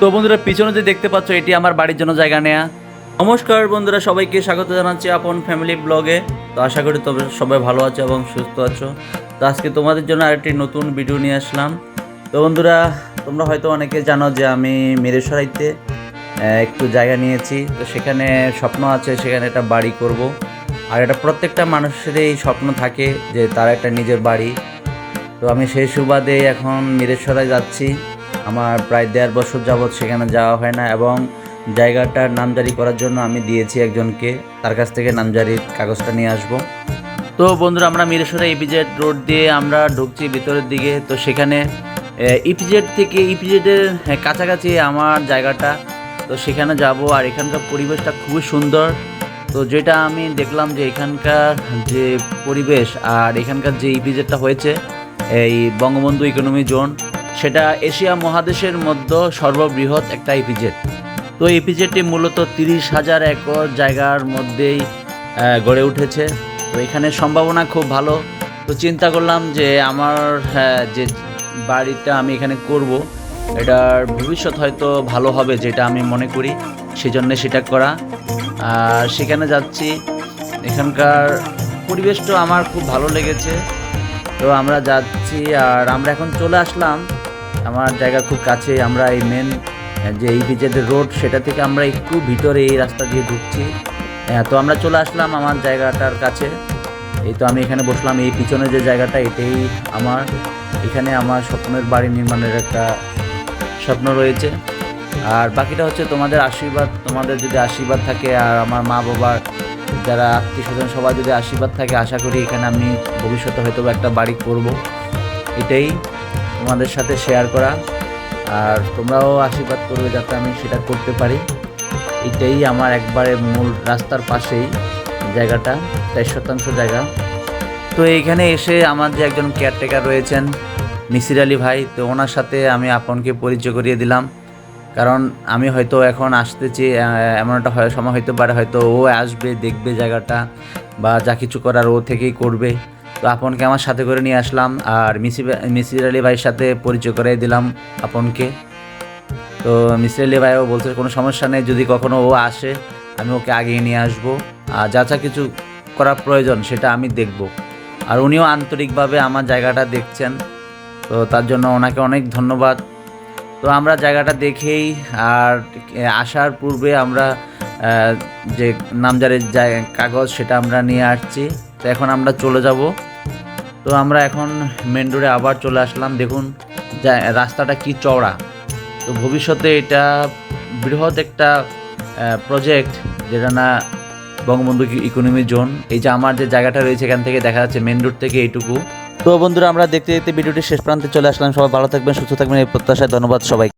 তো বন্ধুরা পিছনে যে দেখতে পাচ্ছ এটি আমার বাড়ির জন্য জায়গা নেয়া। নমস্কার বন্ধুরা সবাইকে স্বাগত জানাচ্ছি আপন ফ্যামিলি ব্লগে তো আশা করি তবে সবাই ভালো আছো এবং সুস্থ আছো। তো আজকে তোমাদের জন্য আরেকটি নতুন ভিডিও নিয়ে আসলাম। তো বন্ধুরা তোমরা হয়তো অনেকে জানো যে আমি মেরেশ্বরাইতে আহ, একটু জায়গা নিয়েছি। তো সেখানে স্বপ্ন আছে সেখানে একটা বাড়ি করব। আর এটা প্রত্যেকটা মানুষেরই স্বপ্ন থাকে যে তার একটা নিজের বাড়ি। তো আমি সেই সুবাদে এখন মিরেশ্বরায় যাচ্ছি। আমার প্রায় দেড় বছর যাবৎ সেখানে যাওয়া হয় না এবং জায়গাটার নামজারি করার জন্য আমি দিয়েছি একজনকে। তার কাছ থেকে নামজারির কাগজটা নিয়ে আসব। তো বন্ধুরা, আমরা মিরেশ্বরা ইপিজেড রোড দিয়ে আমরা ঢুকছি ভিতরের দিকে। তো সেখানে ইপিজেড থেকে ইপিজেডের কাছাকাছি আমার জায়গাটা। তো সেখানে যাব আর এখানকার পরিবেশটা খুবই সুন্দর। তো যেটা আমি দেখলাম যে এখানকার যে পরিবেশ আর এখানকার যে ইপিজেডটা হয়েছে, এই বঙ্গবন্ধু ইকোনমি জোন সেটা এশিয়া মহাদেশের মধ্যে সর্ববৃহৎ একটা ইপিজেড তো ইপিজেডটি মূলত তিরিশ হাজার একর জায়গার মধ্যেই গড়ে উঠেছে। তো এখানে সম্ভাবনা খুব ভালো। তো চিন্তা করলাম যে আমার যে বাড়িটা আমি এখানে করব, এটার ভবিষ্যৎ হয়তো ভালো হবে যেটা আমি মনে করি, সেজন্য সেটা করা। আর সেখানে যাচ্ছি। এখানকার পরিবেশটা আমার খুব ভালো লেগেছে। তো আমরা যাচ্ছি আর আমরা এখন চলে আসলাম আমার জায়গা খুব কাছে আমরা এই মেন যে এই বিজেদের রোড সেটা থেকে আমরা একটু ভিতরে এই রাস্তা দিয়ে ঢুকছি। হ্যাঁ, তো আমরা চলে আসলাম আমার জায়গাটার কাছে। এই তো আমি এখানে বসলাম এই পিছনে যে জায়গাটা এটাই আমার। এখানে আমার স্বপ্নের বাড়ি নির্মাণের একটা স্বপ্ন রয়েছে। আর বাকিটা হচ্ছে তোমাদের আশীর্বাদ তোমাদের যদি আশীর্বাদ থাকে আর আমার মা বাবার যারা আত্মীয় স্বজন সবাই যদি আশীর্বাদ থাকে আশা করি এখানে আমি ভবিষ্যতে হয়তো একটা বাড়ি করব। এটাই। তোমাদের সাথে শেয়ার করা। আর তোমরাও আশীর্বাদ করবে যাতে আমি সেটা করতে পারি। এটাই আমার একবারে মূল রাস্তার পাশেই জায়গাটা তেইশ শতাংশ জায়গা। তো এইখানে এসে আমার যে একজন কেয়ারটেকার রয়েছেন মিসির আলী ভাই তো ওনার সাথে আমি আপনকে পরিচয় করিয়ে দিলাম। কারণ আমি হয়তো এখন আসতেছি আহ, এমন একটা হয়- সময় হতে পারে হয়তো ও আসবে দেখবে জায়গাটা বা যা কিছু করার ও থেকেই করবে। তো আপনকে আমার সাথে করে নিয়ে আসলাম আর মিসি মিসির আলী ভাইয়ের সাথে পরিচয় করিয়ে দিলাম আপনকে। তো মিসির আলী ভাইও বলছে কোনো সমস্যা নেই, যদি কখনো ও আসে, আমি ওকে আগিয়ে নিয়ে আসব। আর যা যা কিছু করার প্রয়োজন সেটা আমি দেখব। আর উনিও আন্তরিকভাবে আমার জায়গাটা দেখছেন, তো তার জন্য ওনাকে অনেক ধন্যবাদ। তো আমরা জায়গাটা দেখেই আর আসার পূর্বে আমরা যে নামজারের কাগজ সেটা আমরা নিয়ে আসছি। তো এখন আমরা চলে যাব। তো আমরা এখন মেন রোডে আবার চলে আসলাম। দেখুন, যা- রাস্তাটা কি চওড়া। তো ভবিষ্যতে এটা বৃহৎ একটা প্রজেক্ট যেটা না বঙ্গবন্ধু ইকোনমি জোন এই যে আমার যে জায়গাটা রয়েছে এখান থেকে দেখা যাচ্ছে মেন রোড থেকে এইটুকু। তো বন্ধুরা, আমরা দেখতে দেখতে ভিডিওটি শেষ প্রান্তে চলে আসলাম। সবাই ভালো থাকবেন, সুস্থ থাকবেন। এই প্রত্যাশায় ধন্যবাদ সবাই